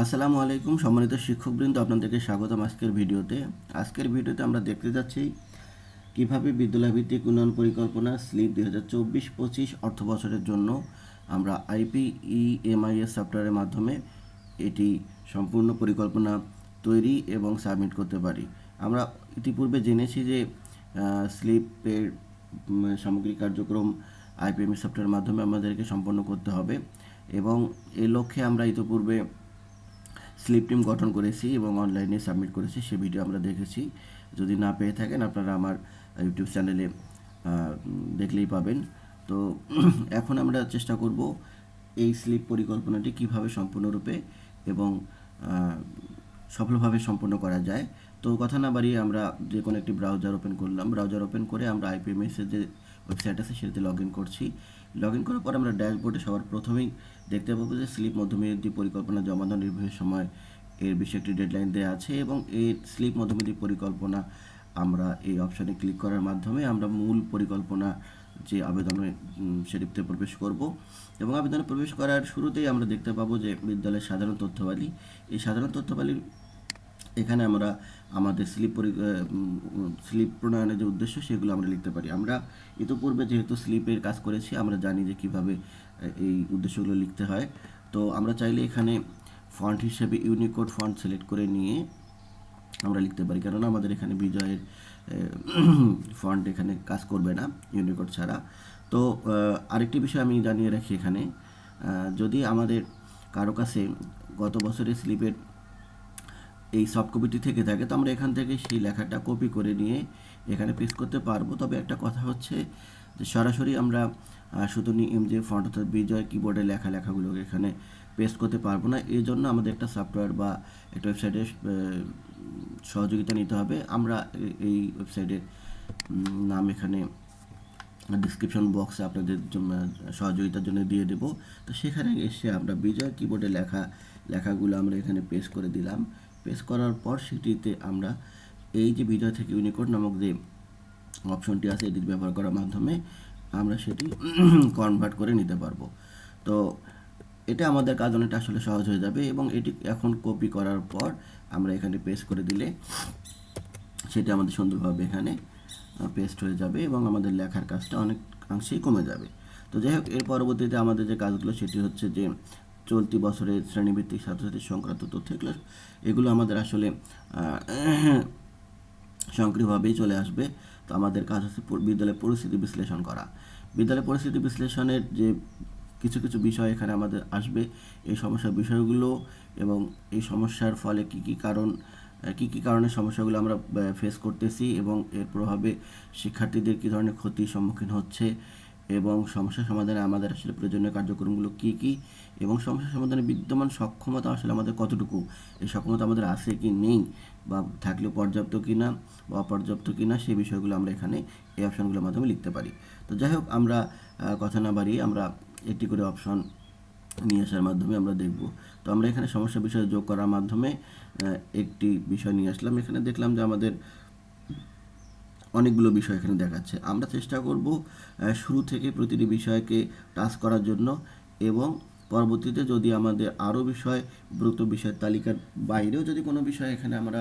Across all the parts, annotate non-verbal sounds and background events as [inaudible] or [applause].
আসসালামু আলাইকুম সম্মানিত শিক্ষকবৃন্দ, আপনাদেরকে স্বাগতম আজকের ভিডিওতে। আজকের ভিডিওতে আমরা দেখতে যাচ্ছি কীভাবে বিদ্যালয় ভিত্তিক উন্নয়ন পরিকল্পনা স্লিপ দুই হাজার চব্বিশ পঁচিশ অর্থ বছরের জন্য আমরা আইপিই এমআইএস সফটওয়্যারের মাধ্যমে এটি সম্পূর্ণ পরিকল্পনা তৈরি এবং সাবমিট করতে পারি। আমরা ইতিপূর্বে জেনেছি যে স্লিপের সামগ্রিক কার্যক্রম আইপিএমএস সফটওয়্যারের মাধ্যমে আমাদেরকে সম্পন্ন করতে হবে এবং এ লক্ষ্যে আমরা ইতিপূর্বে স্লিপ টিম গঠন করেছি এবং অনলাইনে সাবমিট করেছি, সে ভিডিও আমরা দেখেছি। যদি না পেয়ে থাকেন, আপনারা আমার ইউটিউব চ্যানেলে দেখলেই পাবেন। তো [clears throat] এখন আমরা চেষ্টা করব এই স্লিপ পরিকল্পনাটি কীভাবে সম্পূর্ণরূপে এবং সফলভাবে সম্পন্ন করা যায়। তো কথা না বাড়িয়ে আমরা যে কোনো একটি ব্রাউজার ওপেন করলাম। ব্রাউজার ওপেন করে আমরা আইপিএমএস এর যে ওয়েবসাইট আছে, সেটাতে লগ ইন করছি। লগ ইন করার পর আমরা ড্যাশবোর্ডে সবার প্রথমেই দেখতে পাবো যে স্লিপ মধ্যমেয়াদী পরিকল্পনা জমা দান নির্বাহের সময় এর বিষয়ে একটি ডেডলাইন দেওয়া আছে এবং এই স্লিপ মধ্যমেয়াদী পরিকল্পনা আমরা এই অপশানে ক্লিক করার মাধ্যমে আমরা মূল পরিকল্পনা যে আবেদনে সেটিতে প্রবেশ করব এবং আবেদনে প্রবেশ করার শুরুতেই আমরা দেখতে পাবো যে বিদ্যালয়ের সাধারণ তথ্যবালি, এই সাধারণ তথ্যাবলীর এখানে আমরা আমাদের স্লিপ স্লিপ প্রণয়নের যে উদ্দেশ্য সেগুলো আমরা লিখতে পারি। আমরা ইতোপূর্বে যেহেতু স্লিপের কাজ করেছি, আমরা জানি যে কীভাবে এই উদ্দেশ্যগুলো লিখতে হয়। তো আমরা চাইলে এখানে ফন্ট হিসেবে ইউনিকোড ফন্ট সিলেক্ট করে নিয়ে আমরা লিখতে পারি। কেননা আমাদের এখানে বিজয়ের ফন্ট [clears throat] এখানে কাজ করবে না ইউনিকোড ছাড়া। তো আরেকটি বিষয় আমি জানিয়ে রাখি এখানে। যদি আমাদের কারও কাছে গত বছরের স্লিপের এই সফট কপিটি থেকে থাকে, তো আমরা এখান থেকে সেই লেখাটা কপি করে নিয়ে এখানে পেস্ট করতে পারব। তবে একটা কথা হচ্ছে যে সরাসরি আমরা শুধু নি এম যে ফন্ট অর্থাৎ বিজয় কিবোর্ডে লেখা লেখাগুলোকে এখানে পেস্ট করতে পারব না। এই জন্য আমাদের একটা সফটওয়্যার বা একটা ওয়েবসাইটের সহযোগিতা নিতে হবে। আমরা এই ওয়েবসাইটের নাম এখানে ডিসক্রিপশন বক্সে আপনাদের সহযোগিতার জন্য দিয়ে দেবো। তো সেখানে এসে আমরা বিজয় কিবোর্ডে লেখা, লেখাগুলো আমরা এখানে পেস্ট করে দিলাম। পেস্ট করার পর সেটিতে আমরা এই যে বিজয় থেকে ইউনিকোড নামক যে অপশনটি আছে, এটি ব্যবহার করার মাধ্যমে আমরা সেটি [clears throat] কনভার্ট করে নিতে পারব। তো এটা আমাদের কাজ অনেকটা আসলে সহজ হয়ে যাবে এবং এটি এখন কপি করার পর আমরা এখানে পেস্ট করে দিলে সেটা আমাদের সুন্দরভাবে এখানে পেস্ট হয়ে যাবে এবং আমাদের লেখার কাজটা অনেকাংশেই কমে যাবে। তো যাই হোক, এর পরবর্তীতে আমাদের যে কাজগুলো সেটি হচ্ছে যে চলতি বছরের শ্রেণীভিত্তিক ছাত্রছাত্রী সংক্রান্ত তথ্য এগুলো এগুলো আমাদের আসলে আহ, সক্রিয়ভাবেই চলে আসবে। তো আমাদের কাজ হচ্ছে বিদ্যালয়ের পরিস্থিতি বিশ্লেষণ করা। বিদ্যালয়ের পরিস্থিতি বিশ্লেষণের যে কিছু কিছু বিষয় এখানে আমাদের আসবে এই সমস্যার বিষয়গুলো এবং এই সমস্যার ফলে কি কি কারণ কি কি কারণে সমস্যাগুলো আমরা ফেস করতেছি এবং এর প্রভাবে শিক্ষার্থীদের কী ধরনের ক্ষতির সম্মুখীন হচ্ছে এবং সমস্যা সমাধানে আমাদের আসলে প্রয়োজনীয় কার্যক্রমগুলো কি কি? এবং সমস্যা সমাধানে বিদ্যমান সক্ষমতা আসলে আমাদের কতটুকু? এই সক্ষমতা আমাদের আছে কি নেই? বা থাকলেও পর্যাপ্ত কি না? বা অপর্যাপ্ত কি না? সেই বিষয়গুলো আমরা এখানে এই অপশানগুলোর মাধ্যমে লিখতে পারি। তো যাই হোক, আমরা কথা না বাড়িয়ে আমরা একটি করে অপশন নিয়ে আসার মাধ্যমে আমরা দেখব। তো আমরা এখানে সমস্যা বিষয় যোগ করার মাধ্যমে একটি বিষয় নিয়ে আসলাম। এখানে দেখলাম যে আমাদের অনেকগুলো বিষয় এখানে দেখাচ্ছে। আমরা চেষ্টা করব শুরু থেকে প্রতিটি বিষয়কে টাচ করার জন্য এবং পরবর্তীতে যদি আমাদের আরও বিষয় ব্রত বিষয়ের তালিকার বাইরেও যদি কোনো বিষয় এখানে আমরা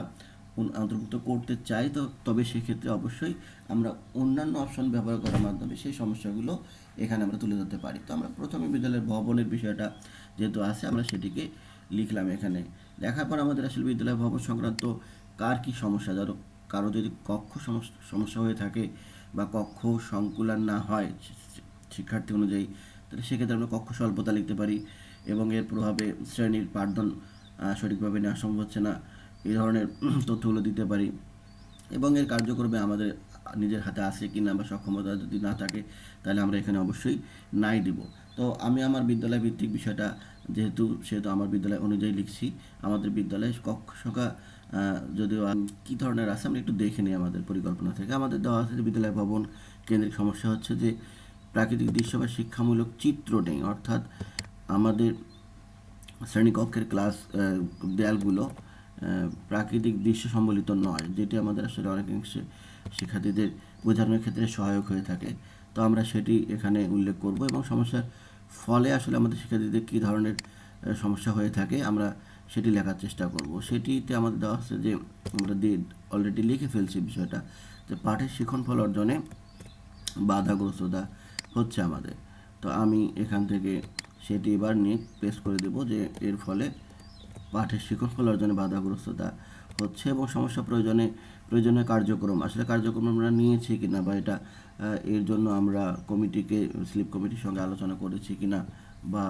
অন্তর্ভুক্ত করতে চাই, তো তবে সেক্ষেত্রে অবশ্যই আমরা অন্যান্য অপশন ব্যবহার করার মাধ্যমে সেই সমস্যাগুলো এখানে আমরা তুলে ধরতে পারি। তো আমরা প্রথমে বিদ্যালয়ের ভবনের বিষয়টা যেহেতু আছে, আমরা সেটিকে লিখলাম এখানে। লেখার পর আমাদের আসলে বিদ্যালয় ভবন সংক্রান্ত কার কী সমস্যা? ধরো কারও যদি কক্ষ সমস্যা হয়ে থাকে বা কক্ষ সংকুলান না হয় শিক্ষার্থী অনুযায়ী, তাহলে সেক্ষেত্রে আমরা কক্ষ স্বল্পতা লিখতে পারি এবং এর প্রভাবে শ্রেণির পাঠদান সঠিকভাবে নেওয়া সম্ভব হচ্ছে না। এই ধরনের [clears throat] তথ্যগুলো দিতে পারি। এবং এর কার্যক্রমে আমাদের নিজের হাতে আছে কি না বা সক্ষমতা যদি না থাকে, তাহলে আমরা এখানে অবশ্যই নাই দিব। তো আমি আমার বিদ্যালয় ভিত্তিক বিষয়টা, যেহেতু সেহেতু আমার বিদ্যালয় অনুযায়ী লিখছি, আমাদের বিদ্যালয়ে কক্ষ সংখ্যা যদিও কি ধরনের আছে আমরা একটু দেখে নিই আমাদের পরিকল্পনা থেকে। আমাদের দেওয়া আছে বিদ্যালয় ভবন কেন্দ্রিক সমস্যা হচ্ছে যে প্রাকৃতিক দৃশ্য বা শিক্ষামূলক চিত্র নেই। অর্থাৎ আমাদের শ্রেণীকক্ষের ক্লাস দেয়ালগুলো প্রাকৃতিক দৃশ্য সম্বলিত নয়, যেটি আমাদের আসলে অনেকাংশে শিক্ষার্থীদের বোঝানোর ক্ষেত্রে সহায়ক হয়ে থাকে। তো আমরা সেটি এখানে উল্লেখ করব এবং সমস্যার ফলে আসলে আমাদের শিক্ষার্থীদের কী ধরনের সমস্যা হয়ে থাকে, আমরা সেটি লেখার চেষ্টা করব। সেটিতে আমাদের দেওয়া হচ্ছে যে, আমরা দিয়ে অলরেডি লিখে ফেলছি বিষয়টা, যে পাঠের শিখন ফল অর্জনে বাধাগ্রস্ততা হচ্ছে আমাদের। তো আমি এখান থেকে সেটি এবার নিয়ে পেশ করে দেব যে, এর ফলে পাঠের শিখন ফল অর্জনে বাধাগ্রস্ততা হচ্ছে এবং সমস্যা প্রয়োজনে, প্রয়োজনীয় কার্যক্রম, আসলে কার্যক্রম আমরা নিয়েছি কি না বা এটা এর জন্য আমরা কমিটিকে স্লিপ কমিটির সঙ্গে আলোচনা করেছি কি না বা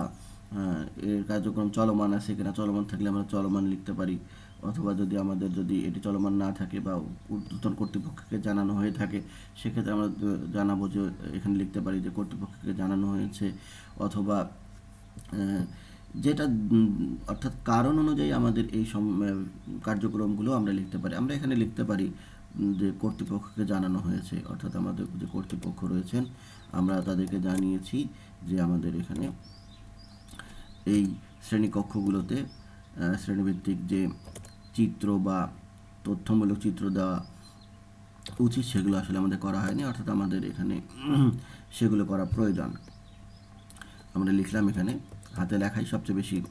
এর কার্যক্রম চলমান আছে কিনা, চলমান থাকলে আমরা চলমান লিখতে পারি। অথবা যদি আমাদের যদি এটি চলমান না থাকে বা ঊর্ধ্বতন কর্তৃপক্ষকে জানানো হয়ে থাকে, সেক্ষেত্রে আমরা জানাব যে এখানে লিখতে পারি যে কর্তৃপক্ষকে জানানো হয়েছে। অথবা যেটা অর্থাৎ কারণ অনুযায়ী আমাদের এই সম- কার্যক্রমগুলো আমরা লিখতে পারি। আমরা এখানে লিখতে পারি যে কর্তৃপক্ষকে জানানো হয়েছে। অর্থাৎ আমাদের যে কর্তৃপক্ষ রয়েছেন, আমরা তাদেরকে জানিয়েছি যে আমাদের এখানে এই শ্রেণীকক্ষগুলোতে শ্রেণীভিত্তিক যে চিত্র বা তথ্যমূলক চিত্র দেওয়া উচিত, সেগুলো আসলে আমাদের করা হয়নি, অর্থাৎ আমাদের এখানে [clears throat] সেগুলো করা প্রয়োজন। আমরা লিখলাম এখানে, হাতে লেখাই সবচেয়ে বেশি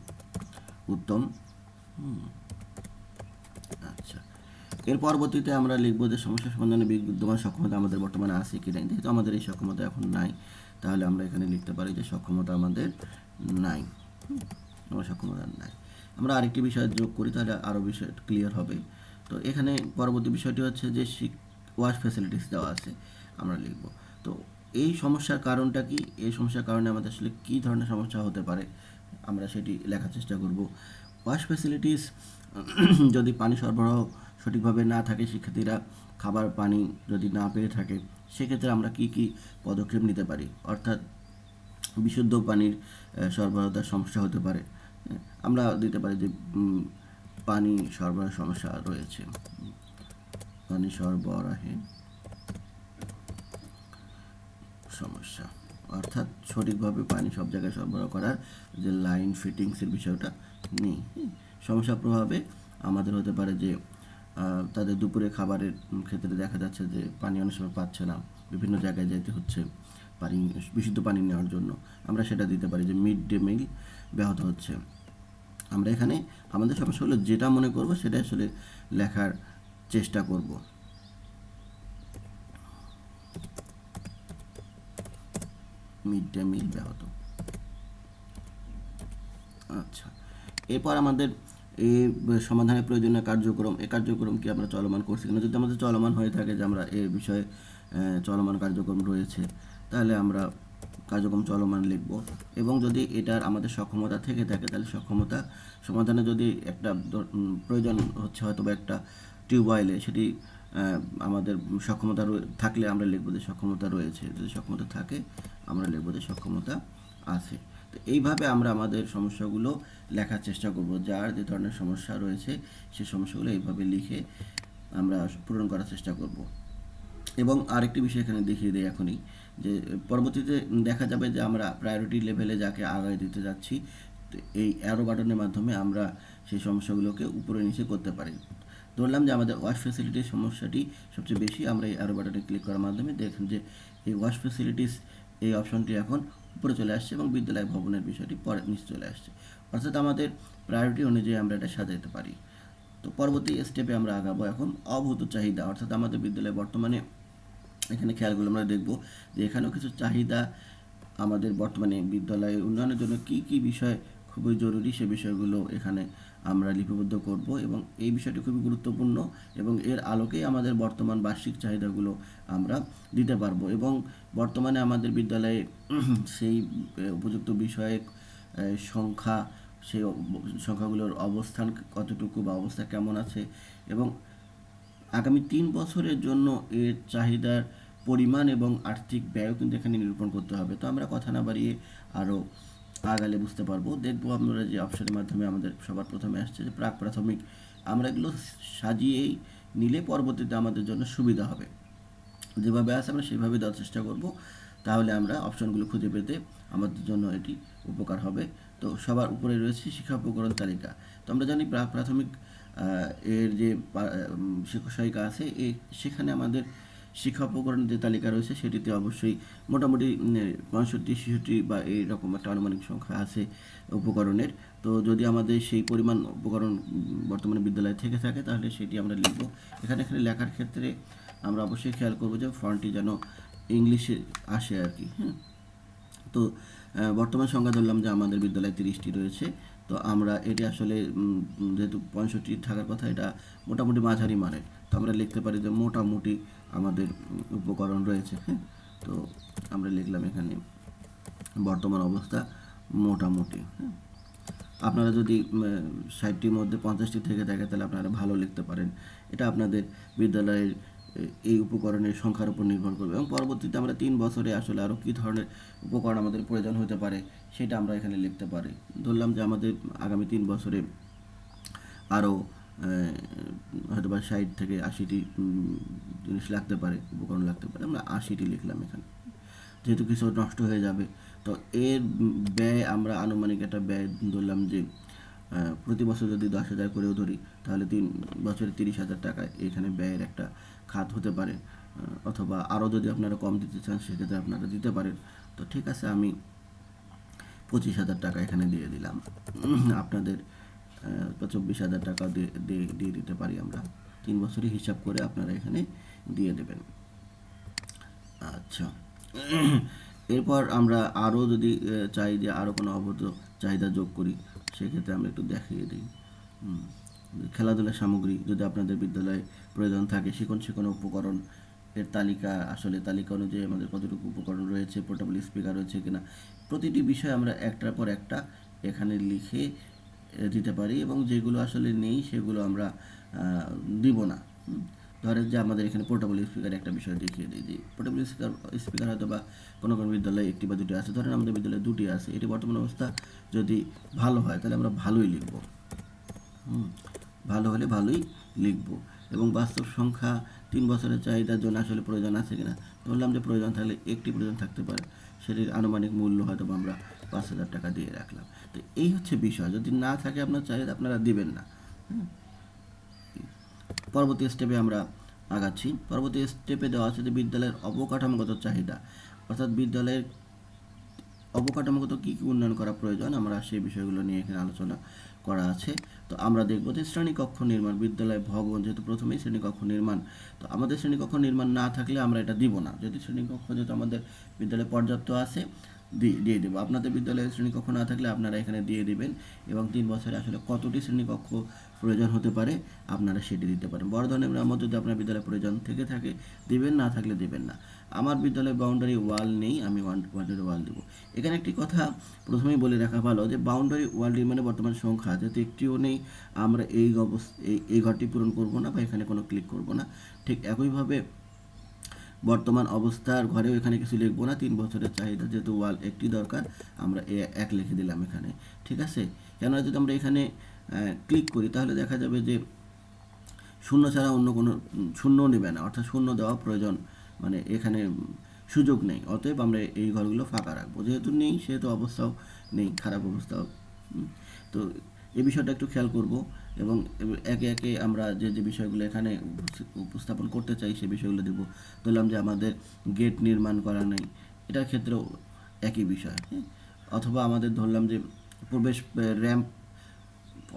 উত্তম। আচ্ছা। এর পরবর্তীতে আমরা লিখব যে সমস্যা সমাধানে বিদ্যমান সক্ষমতা আমাদের বর্তমানে আছে কি নাই। যেহেতু আমাদের এই সক্ষমতা এখন নাই, তাহলে আমরা এখানে লিখতে পারি যে সক্ষমতা আমাদের নাই। আমার সক্ষমতা নাই। আমরা আরেকটি বিষয় যোগ করি, তাহলে আরও বিষয় ক্লিয়ার হবে। তো এখানে পরবর্তী বিষয়টি হচ্ছে যে ওয়াশ ফ্যাসিলিটিস দেওয়া আছে, আমরা লিখব। তো এই সমস্যার কারণটা কি? এই সমস্যার কারণে আমাদের আসলে কী ধরনের সমস্যা হতে পারে? আমরা সেটি লেখার চেষ্টা করব। ওয়াশ ফ্যাসিলিটিস [clears throat] যদি পানি সরবরাহ সঠিকভাবে না থাকে, শিক্ষার্থীরা খাবার পানি যদি না পেয়ে থাকে, সেক্ষেত্রে আমরা কি কি পদক্ষেপ নিতে পারি? অর্থাৎ বিশুদ্ধ পানির সরবরাহতার সমস্যা হতে পারে। আমরা দিতে পারি যে পানি সরবরাহ সমস্যা রয়েছে। পানি সরবরাহে সমস্যা। অর্থাৎ সঠিকভাবে পানি সব জায়গায় সরবরাহ করার যে লাইন ফিটিংসের বিষয়টা নেই। হুম। সমস্যার প্রভাবে আমাদের হতে পারে যে তাদের দুপুরে খাবারের ক্ষেত্রে দেখা যাচ্ছে যে, পানি অনেক সময় পাচ্ছে না। বিভিন্ন জায়গায় যেতে হচ্ছে। পানি, বিশুদ্ধ পানি নেওয়ার জন্য আমরা সেটা দিতে পারি, যে মিড ডে মিল ব্যাহত হচ্ছে। আমরা এখানে, আমাদের সমস্যাগুলো যেটা মনে করব সেটা আসলে লেখার চেষ্টা করব। মিড ডে মিল ব্যাহত। আচ্ছা এরপর আমাদের এই সমাধানের প্রয়োজনীয় কার্যক্রম, এই কার্যক্রম কি আমরা চলমান করছি কিনা? যদি আমাদের চলমান হয়ে থাকে যে আমরা এ বিষয়ে চলমান কার্যক্রম রয়েছে তাহলে আমরা কার্যক্রম চলমান লিখব। এবং যদি এটার আমাদের সক্ষমতা থেকে থাকে, তাহলে সক্ষমতা সমাধানে যদি একটা প্রয়োজন হচ্ছে হয়তো বা একটা টিউবওয়েলে সেটি আমাদের সক্ষমতা থাকলে আমরা লিখব যে সক্ষমতা রয়েছে। যদি সক্ষমতা থাকে, আমরা লিখব যে সক্ষমতা আছে। তো এইভাবে আমরা আমাদের সমস্যাগুলো লেখার চেষ্টা করব। যার যে ধরনের সমস্যা রয়েছে সেই সমস্যাগুলো এইভাবে লিখে আমরা পূরণ করার চেষ্টা করব। এবং আরেকটি বিষয় এখানে দেখিয়ে দিই এখনই। যে পরবর্তীতে দেখা যাবে যে আমরা প্রায়োরিটি লেভেলে যাকে আগায় দিতে যাচ্ছি এই অ্যারো বাটনের মাধ্যমে আমরা সেই সমস্যাগুলোকে উপরে নিচে করতে পারি। ধরলাম যে আমাদের ওয়াশ ফেসিলিটির সমস্যাটি সবচেয়ে বেশি, আমরা এই অ্যারো বাটনে ক্লিক করার মাধ্যমে দেখুন যে এই ওয়াশ ফেসিলিটিস এই অপশনটি এখন উপরে চলে আসছে এবং বিদ্যালয় ভবনের বিষয়টি পরে নিচে চলে আসছে। অর্থাৎ আমাদের প্রায়োরিটি অনুযায়ী আমরা এটা সাজাতে পারি। তো পরবর্তী স্টেপে আমরা আগাবো এখন অভূত চাহিদা, অর্থাৎ আমাদের বিদ্যালয়ে বর্তমানে এখানে খেয়ালগুলো আমরা দেখব যে এখানেও কিছু চাহিদা আমাদের বর্তমানে বিদ্যালয়ের উন্নয়নের জন্য কি কি বিষয় খুবই জরুরি সে বিষয়গুলো এখানে আমরা লিপিবদ্ধ করব এবং এই বিষয়টি খুবই গুরুত্বপূর্ণ এবং এর আলোকেই আমাদের বর্তমান বার্ষিক চাহিদাগুলো আমরা দিতে পারব এবং বর্তমানে আমাদের বিদ্যালয়ে [clears throat] সেই উপযুক্ত বিষয়ে সংখ্যা সেই সংখ্যাগুলোর অবস্থান কতটুকু বা অবস্থা কেমন আছে এবং আগামী তিন বছরের জন্য এর চাহিদার পরিমাণ এবং আর্থিক ব্যয় কিন্তু এখানে নিরূপণ করতে হবে। তো আমরা কথা না বাড়িয়ে আরও আগালে বুঝতে পারব। দেখব আপনারা যে অপশনের মাধ্যমে আমাদের সবার প্রথমে আসছে যে প্রাক প্রাথমিক আমরা এগুলো সাজিয়েই নিলে পরবর্তীতে আমাদের জন্য সুবিধা হবে। যেভাবে আছে আমরা সেভাবে দেওয়ার চেষ্টা করব। তাহলে আমরা অপশনগুলো খুঁজে পেতে আমাদের জন্য এটি উপকার হবে। তো সবার উপরে রয়েছে শিক্ষা উপকরণ তালিকা। তো আমরা জানি প্রাক প্রাথমিক এর যে শিক্ষক সহায়িকা আছে, এ, সেখানে আমাদের শিক্ষা উপকরণের যে তালিকা রয়েছে সেটিতে অবশ্যই মোটামুটি পঁয়ষট্টি, ছেষট্টি বা এইরকম একটা আনুমানিক সংখ্যা আছে উপকরণের। তো যদি আমাদের সেই পরিমাণ উপকরণ বর্তমানে বিদ্যালয়ে থেকে থাকে তাহলে সেটি আমরা লিখব। এখানে এখানে লেখার ক্ষেত্রে আমরা অবশ্যই খেয়াল করব যে ফন্টটি যেন ইংলিশে আসে আর কি হ্যাঁ তো বর্তমান সংখ্যা ধরলাম যে আমাদের বিদ্যালয়ে তিরিশটি রয়েছে। তো আমরা এটি আসলে যেহেতু পঁয়ষট্টি থাকার কথা, এটা মোটামুটি মাঝারি মানের। তো আমরা লিখতে পারি যে মোটামুটি আমাদের উপকরণ রয়েছে হ্যাঁ? তো আমরা লিখলাম এখানে বর্তমান অবস্থা মোটামুটি হ্যাঁ? আপনারা যদি ষাটটির মধ্যে পঞ্চাশটি থেকে থাকে, তাহলে আপনারা ভালো লিখতে পারেন। এটা আপনাদের বিদ্যালয়ের এই উপকরণের সংখ্যার উপর নির্ভর করবে। এবং পরবর্তীতে আমরা তিন বছরে আসলে আরও কী ধরনের উপকরণ আমাদের প্রয়োজন হতে পারে, সেটা আমরা এখানে লিখতে পারি। ধরলাম যে আমাদের আগামী তিন বছরে আরও হয়তো বা ষাট থেকে আশিটি জিনিস লাগতে পারে, উপকরণ লাগতে পারে, আমরা আশিটি লিখলাম এখানে। যেহেতু কিছু নষ্ট হয়ে যাবে, তো এর ব্যয় আমরা আনুমানিক একটা ব্যয় ধরলাম যে প্রতি বছর যদি দশ হাজার করেও ধরি, তাহলে তিন, বছরে তিরিশ হাজার টাকা এখানে ব্যয়ের একটা খাত হতে পারে অথবা আরও যদি আপনারা কম দিতে চান, সেক্ষেত্রে আপনারা দিতে পারেন। তো ঠিক আছে, আমি পঁচিশ হাজার টাকা এখানে দিয়ে দিলাম। আপনাদের চব্বিশ হাজার টাকা দিয়ে দিতে পারি আমরা। তিন বছরই হিসাব করে আপনারা এখানে দিয়ে দেবেন। আচ্ছা। এরপর আমরা আরও যদি চাই যে আরও কোনো অবৈধ চাহিদা যোগ করি, সেক্ষেত্রে আমরা একটু দেখিয়ে দিই। খেলাধুলার সামগ্রী যদি আপনাদের বিদ্যালয়ে প্রয়োজন থাকে শিখন শিখন উপকরণ এর তালিকা, আসলে তালিকা অনুযায়ী আমাদের কতটুকু উপকরণ রয়েছে পোর্টেবল স্পিকার রয়েছে কিনা, প্রতিটি বিষয় আমরা একটার পর একটা এখানে লিখে দিতে পারি এবং যেগুলো আসলে নেই সেগুলো আমরা দিব না। ধরেন যে আমাদের এখানে পোর্টেবল স্পিকার একটা বিষয় দেখিয়ে দিই যে পোর্টেবল স্পিকার স্পিকার হয়তো বা কোনো কোনো বিদ্যালয়ে একটি বা দুটি আছে। ধরেন আমাদের বিদ্যালয়ে দুটি আছে। এটি বর্তমান অবস্থা যদি ভালো হয় তাহলে আমরা ভালোই লিখব। হুম, ভালো হলে ভালোই লিখব। এবং বাস্তব সংখ্যা তিন বছরের চাহিদার জন্য আসলে প্রয়োজন আছে কিনা? ধরলাম যে প্রয়োজন থাকলে একটি প্রয়োজন থাকতে পারে। সেটির আনুমানিক মূল্য হয়তো আমরা পাঁচ হাজার টাকা দিয়ে রাখলাম। তো এই হচ্ছে বিষয়। যদি না থাকে আপনার চাহিদা আপনারা দিবেন না। পরবর্তী স্টেপে আমরা আগাচ্ছি। পরবর্তী স্টেপে দেওয়া আছে যে বিদ্যালয়ের অবকাঠামোগত চাহিদা। অর্থাৎ বিদ্যালয়ের অবকাঠামোগত কী কী উন্নয়ন করা প্রয়োজন, আমরা সেই বিষয়গুলো নিয়ে এখানে আলোচনা করা আছে। তো আমরা দেখব যে শ্রেণীকক্ষ নির্মাণ, বিদ্যালয় ভবন যেহেতু প্রথমেই শ্রেণীকক্ষ নির্মাণ, তো আমাদের শ্রেণীকক্ষ নির্মাণ না থাকলে আমরা এটা দিব না। যদি শ্রেণীকক্ষ যেহেতু আমাদের বিদ্যালয়ে পর্যাপ্ত আছে দিয়ে দেবো। আপনাদের বিদ্যালয়ে শ্রেণীকক্ষ না থাকলে আপনারা এখানে দিয়ে দেবেন এবং তিন বছরে আসলে কতটি শ্রেণীকক্ষ প্রয়োজন হতে পারে আপনারা সেটি দিতে পারেন। বড় ধরনের মেরামত যদি আপনার বিদ্যালয়ে প্রয়োজন থেকে থাকে, দিবেন, না থাকলে দিবেন না। আমার বিদ্যালয়ে বাউন্ডারি ওয়াল নেই, আমি বাউন্ডারি ওয়াল দেবো। এখানে একটি কথা প্রথমেই বলে রাখা ভালো যে বাউন্ডারি ওয়াল মানে বর্তমান সংখ্যা যেহেতু একটিও নেই, আমরা এই অবস্থা, এই ঘরটি পূরণ করব না বা এখানে কোনো ক্লিক করব না। ঠিক একইভাবে বর্তমান অবস্থার ঘরেও এখানে কিছু লিখব না, তিন বছরের চাহিদা যেহেতু ওয়াল একটি দরকার, আমরা এ এক লিখে দিলাম এখানে, ঠিক আছে? কেননা যদি আমরা এখানে ক্লিক করি তাহলে দেখা যাবে যে শূন্য ছাড়া অন্য কোনো শূন্য নেবে না, অর্থাৎ শূন্য দেওয়া প্রয়োজন মানে এখানে সুযোগ নেই, অতএব আমরা এই ঘরগুলো ফাঁকা রাখব। যেহেতু নেই, সেহেতু অবস্থাও নেই, খারাপ অবস্থাও তো এই বিষয়টা একটু খেয়াল করব। এবং একে একে আমরা যে যে বিষয়গুলো এখানে উপস্থাপন করতে চাই, সে বিষয়গুলো দেব ধরলাম যে আমাদের গেট নির্মাণ করা নেই, এটার ক্ষেত্রেও একই বিষয় হ্যাঁ? অথবা আমাদের ধরলাম যে প্রবেশ র্যাম্প,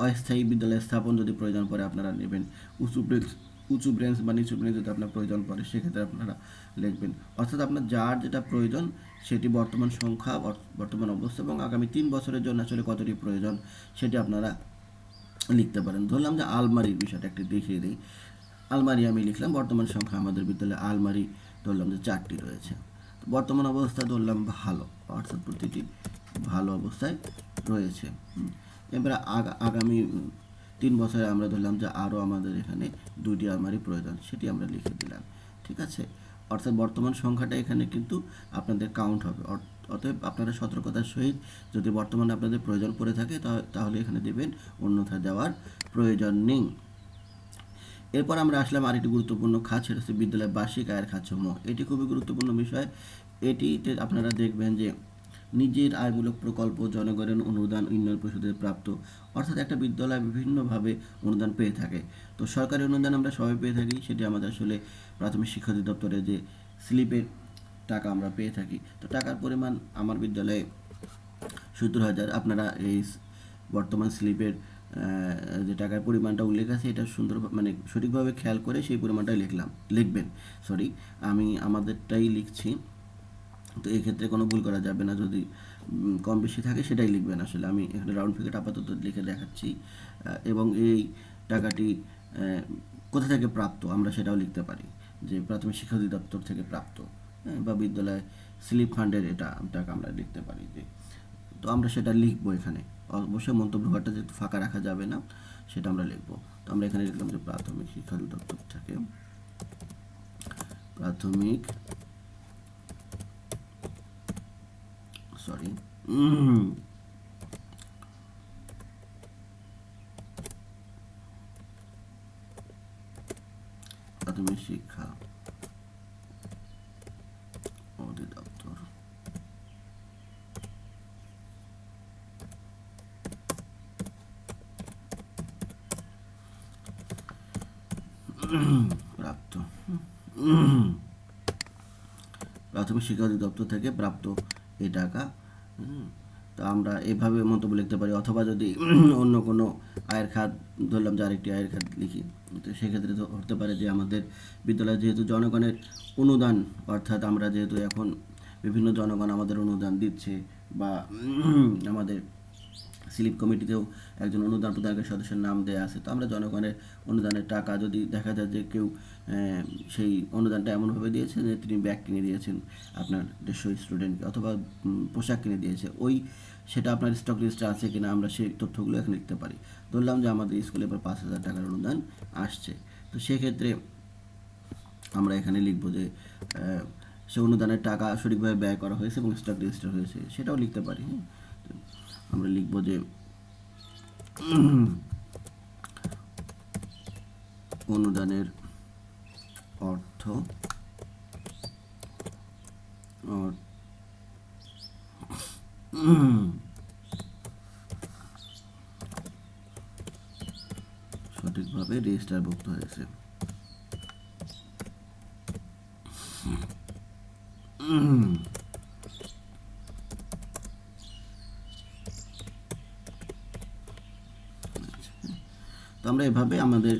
অস্থায়ী বিদ্যালয় স্থাপন যদি প্রয়োজন পড়ে, আপনারা নেবেন। উঁচু ব্রেঞ্চ উঁচু ব্রেঞ্চ বা নিচু ব্রেঞ্চ যদি আপনার প্রয়োজন পড়ে, সেক্ষেত্রে আপনারা লিখবেন। অর্থাৎ আপনার যার যেটা প্রয়োজন, সেটি বর্তমান সংখ্যা, বর্তমান অবস্থা এবং আগামী তিন বছরের জন্য আসলে কতটি প্রয়োজন, সেটি আপনারা লিখতে পারেন। ধরলাম যে আলমারির বিষয়টা একটু দেখিয়ে দিই। আলমারি আমি লিখলাম, বর্তমান সংখ্যা আমাদের বিদ্যালয়ে আলমারি ধরলাম যে চারটি রয়েছে। বর্তমান অবস্থা ধরলাম ভালো, অর্থাৎ প্রতিটি ভালো অবস্থায় রয়েছে। এবারে আগামী তিন বছরে আমরা ধরলাম যে আরও আমাদের এখানে দুটি আলমারি প্রয়োজন, সেটি আমরা লিখে দিলাম। ঠিক আছে? অর্থাৎ বর্তমান সংখ্যাটা এখানে কিন্তু আপনাদের কাউন্ট হবে অতএব আপনারা সতর্কতার সহিত যদি বর্তমানে আপনাদের প্রয়োজন পড়ে থাকে তাহলে এখানে দেবেন অন্যথা দেওয়ার প্রয়োজন নেই। এরপর আমরা আসলাম আরেকটি গুরুত্বপূর্ণ খাত, সেটা হচ্ছে বিদ্যালয়ের বার্ষিক আয়ের খাতসমূহ এটি খুবই গুরুত্বপূর্ণ বিষয়। এটিতে আপনারা দেখবেন যে নিজের আয়মূলক প্রকল্প, জনগণের অনুদান, উন্নয়ন পরিষদের প্রাপ্ত, অর্থাৎ একটা বিদ্যালয় বিভিন্নভাবে অনুদান পেয়ে থাকে। তো সরকারি অনুদান আমরা সবাই পেয়ে থাকি, সেটি আমাদের আসলে প্রাথমিক শিক্ষা অধিদপ্তরে যে স্লিপের টাকা আমরা পেয়ে থাকি। তো টাকার পরিমাণ আমার বিদ্যালয়ে সত্তর হাজার। আপনারা এই বর্তমান স্লিপের যে টাকার পরিমাণটা উল্লেখ আছে, এটা সুন্দর মানে সঠিকভাবে খেয়াল করে সেই পরিমাণটাই লিখলাম, লিখবেন সরি আমি আমাদেরটাই লিখছি। তো এই ক্ষেত্রে কোনো ভুল করা যাবে না, যদি কম বেশি থাকে সেটাই লিখবেন আসলে। আমি এখানে রাউন্ড ফিগার আপাতত লিখে দেখাচ্ছি এবং এই টাকাটি কোথা থেকে প্রাপ্ত আমরা সেটাও লিখতে পারি, যে প্রাথমিক শিক্ষা অধিদপ্তর থেকে প্রাপ্ত। বা বিদ্যালয় স্লিপ ফান্ডের এটা টাকা আমরা লিখতে পারি যে, তো আমরা সেটা লিখব এখানে। অবশ্যই মন্তব্য ঘরটা যেহেতু ফাঁকা রাখা যাবে না, সেটা আমরা লিখব। তো আমরা এখানে লিখলাম যে প্রাথমিক শিক্ষা অধিদপ্তর থেকে। প্রাথমিক সরি প্রাথমিক শিক্ষা অধিদপ্তর প্রাপ্ত। প্রাথমিক শিক্ষা অধিদপ্তর থেকে প্রাপ্ত এই টাকা তো আমরা এভাবে মন্তব্য লিখতে পারি। অথবা যদি [clears throat] অন্য কোনো আয়ের খাত, ধরলাম যে আরেকটি আয়ের খাত লিখি, তো সেক্ষেত্রে তো হতে পারে যে আমাদের বিদ্যালয় যেহেতু জনগণের অনুদান, অর্থাৎ আমরা যেহেতু এখন বিভিন্ন জনগণ আমাদের অনুদান দিচ্ছে বা [clears throat] আমাদের স্লিপ কমিটিতেও একজন অনুদান প্রদানকারী সদস্যের নাম দেওয়া আছে। তো আমরা জনগণের অনুদানের টাকা যদি দেখা যায় যে কেউ সেই অনুদানটা এমনভাবে দিয়েছে যে তিনি ব্যাগ কিনে দিয়েছেন আপনার দেড়শো স্টুডেন্টকে অথবা পোশাক কিনে দিয়েছে। ওই, সেটা আপনার স্টক লিস্টে আছে কিনা আমরা সেই তথ্যগুলো এখানে লিখতে পারি। ধরলাম যে আমাদের স্কুলে এবার পাঁচ হাজার টাকার অনুদান আসছে। তো সেক্ষেত্রে আমরা এখানে লিখব যে সে অনুদানের টাকা সঠিকভাবে ব্যয় করা হয়েছে এবং স্টক রেজিস্টার হয়েছে। সেটাও লিখতে পারি হ্যাঁ। আমরা লিখব যে অনুদানের অর্থ অর- সঠিকভাবে রেজিস্টারভুক্ত হয়েছে। তো আমরা এভাবে আমাদের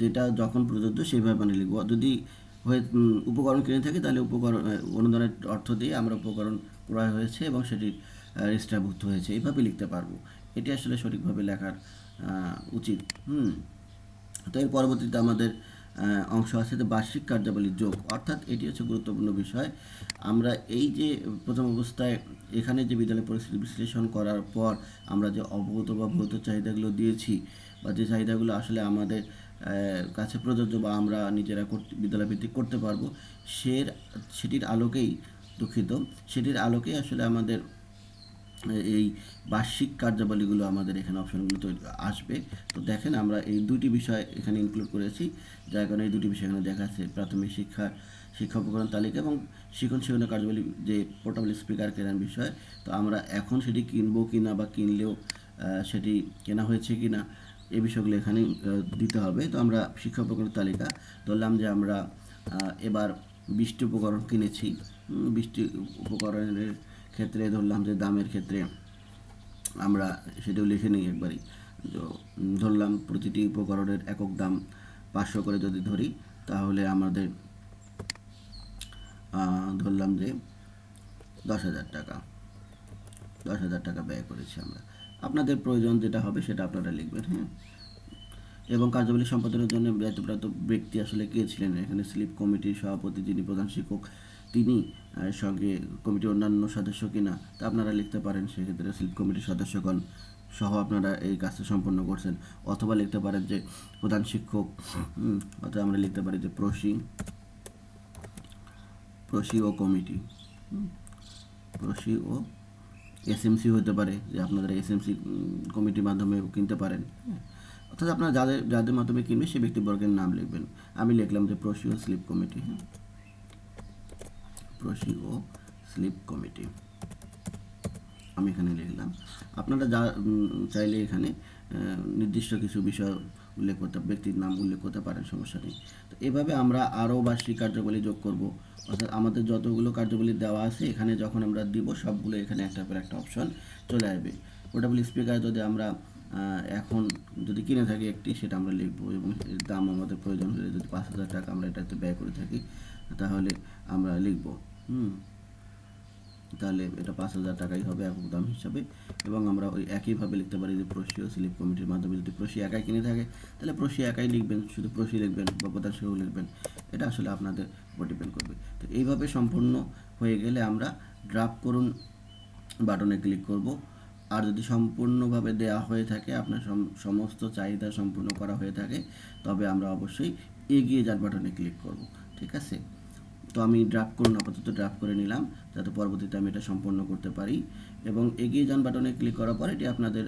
যেটা যখন প্রযোজ্য সেইভাবে মানে লিখব। যদি হয়ে উপকরণ কিনে থাকি, তাহলে উপকরণ অনুদানের অর্থ দিয়ে আমরা উপকরণ ক্রয় হয়েছে এবং সেটি রেজিস্টারভুক্ত হয়েছে। এইভাবে লিখতে পারব। এটি আসলে সঠিকভাবে লেখার উচিত। হুম। তো এর পরবর্তীতে আমাদের অংশ আছে যে বার্ষিক কার্যাবলীর যোগ। অর্থাৎ এটি হচ্ছে গুরুত্বপূর্ণ বিষয়। আমরা এই যে প্রথম অবস্থায় এখানে যে বিদ্যালয় পরিস্থিতি বিশ্লেষণ করার পর আমরা যে অবগত বা ভৌত চাহিদাগুলো দিয়েছি বা যে চাহিদাগুলো আসলে আমাদের কাছে প্রযোজ্য বা আমরা নিজেরা বিদ্যালয় ভিত্তিক করতে পারব সে সেটির আলোকেই দুঃখিত। সেটির আলোকেই আসলে আমাদের এই বার্ষিক কার্যাবলীগুলো আমাদের এখানে অপশনগুলো তৈরি আসবে। তো দেখেন আমরা এই দুটি বিষয় এখানে ইনক্লুড করেছি। যার কারণে এই দুটি বিষয় এখানে দেখাচ্ছে প্রাথমিক শিক্ষা শিক্ষা উপকরণ তালিকা এবং শিক্ষণ শিক্ষণের কার্যাবলী যে পোর্টেবল স্পিকার কেনার বিষয়। তো আমরা এখন সেটি কিনবো কিনা বা কিনলেও সেটি কেনা হয়েছে কিনা এই বিষয়গুলো এখানে দিতে হবে। তো আমরা শিক্ষা উপকরণ তালিকা ধরলাম যে আমরা এবার বৃষ্টি উপকরণ কিনেছি। বৃষ্টি উপকরণের ক্ষেত্রে ধরলাম যে দামের ক্ষেত্রে আমরা সেটাও লিখে নিই একবারই। তো ধরলাম প্রতিটি উপকরণের একক দাম পাঁচশো করে যদি ধরি, তাহলে আমাদের ধরলাম যে দশ হাজার টাকা। দশ হাজার টাকা ব্যয় করেছি আমরা। আপনাদের প্রয়োজন যেটা হবে সেটা আপনারা লিখবেন হ্যাঁ? এবং কার্যাবলী সম্পাদনের জন্য দায়িত্বপ্রাপ্ত ব্যক্তি আসলে কে ছিলেন? এখানে স্লিপ কমিটির সভাপতি যিনি প্রধান শিক্ষক তিনি সঙ্গে কমিটির অন্যান্য সদস্য কিনা, তা আপনারা লিখতে পারেন। সেক্ষেত্রে স্লিপ কমিটির সদস্যগণ সহ আপনারা এই কাজটা সম্পন্ন করছেন। অথবা লিখতে পারেন যে প্রধান শিক্ষক অথবা আমরা লিখতে পারি যে প্রসি প্রসি ও কমিটি প্রসি ও এসএমসি হতে পারে, যে আপনারা এসএমসি কমিটির মাধ্যমে কিনতে পারেন। অর্থাৎ আপনারা যাদের যাদের মাধ্যমে কিনবে সেই ব্যক্তিবর্গের নাম লিখবেন। আমি লিখলাম যে প্রসি ও স্লিপ কমিটি হ্যাঁ। প্রসি ও স্লিপ কমিটি আমি এখানে লিখলাম। আপনারা যা চাইলে এখানে নির্দিষ্ট কিছু বিষয় উল্লেখ করতে, ব্যক্তির নাম উল্লেখ করতে পারেন, সমস্যা নেই। তো এভাবে আমরা আরও বার্ষিক কার্যাবলী যোগ করব। অর্থাৎ আমাদের যতগুলো কার্যাবলী দেওয়া আছে, এখানে যখন আমরা দিব, সবগুলো এখানে একটার পর একটা অপশন চলে আসবে। পোর্টেবল স্পিকার যদি আমরা এখন যদি কিনে থাকি একটি, সেটা আমরা লিখব এবং এর দাম আমাদের প্রয়োজন হলে যদি পাঁচ হাজার টাকা আমরা এটাতে ব্যয় করে থাকি, তাহলে আমরা লিখব। হুম। তাহলে এটা পাঁচ হাজার টাকাই হবে একক দাম হিসাবে। এবং আমরা ওই একইভাবে লিখতে পারি যে ও স্লিপ কমিটির মাধ্যমে যদি প্রসি একাই কিনে থাকে, তাহলে প্রসি একাই লিখবেন, শুধু প্রসি লিখবেন বা প্রধান সেও লিখবেন। এটা আসলে আপনাদের উপর ডিপেন্ড করবে। তো এইভাবে সম্পূর্ণ হয়ে গেলে আমরা ড্রাফট করুন বাটনে ক্লিক করব। আর যদি সম্পূর্ণভাবে দেওয়া হয়ে থাকে, আপনার সম- সমস্ত চাহিদা সম্পূর্ণ করা হয়ে থাকে, তবে আমরা অবশ্যই এগিয়ে যান বাটনে ক্লিক করব। ঠিক আছে? তো আমি ড্রাফট করুন, আপাতত ড্রাফট করে নিলাম, যাতে পরবর্তীতে আমি এটা সম্পন্ন করতে পারি। এবং এগিয়ে যান বাটনে ক্লিক করার পর এটি আপনাদের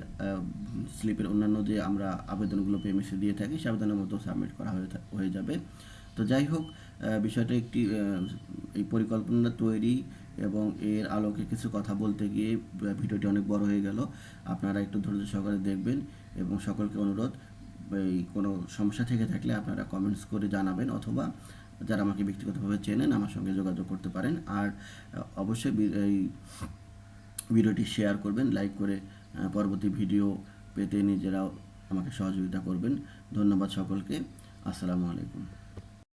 স্লিপের অন্যান্য যে আমরা আবেদনগুলো পেমেসে দিয়ে থাকি সে আবেদনের মতো সাবমিট করা হয়ে হয়ে যাবে। তো যাই হোক বিষয়টা একটি এই পরিকল্পনা তৈরি এবং এর আলোকে কিছু কথা বলতে গিয়ে ভিডিওটি অনেক বড় হয়ে গেল। আপনারা একটু ধৈর্য সহকারে দেখবেন এবং সকলকে অনুরোধ, এই কোনো সমস্যা থেকে থাকলে আপনারা কমেন্টস করে জানাবেন অথবা যারা আমাকে ব্যক্তিগতভাবে চেনেন, আমার সঙ্গে যোগাযোগ করতে পারেন। আর অবশ্যই এই ভিডিওটি শেয়ার করবেন লাইক করে পরবর্তী ভিডিও পেতে নিজেরাও আমাকে সহযোগিতা করবেন। ধন্যবাদ সকলকে। আসসালামু আলাইকুম।